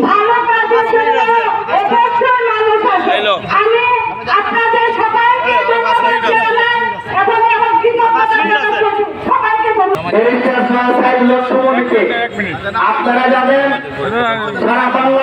ভালো কাজের জন্য অবশ্যই মানুষ আসে আমি আপনাদের সবাইকে এবং আমার সবাইকে আপনারা যাবেন সারা বাংলা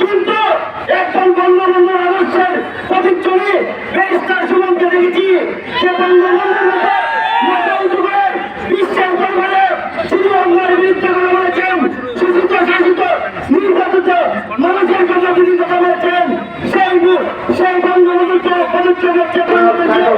কিন্তু একজন বন্ধু বন্ধুর আদর্শের প্রতীক চলে ব্যারিস্টার সুমনকে দেখেছি সে বন্ধু বন্ধুর ছোট ছোট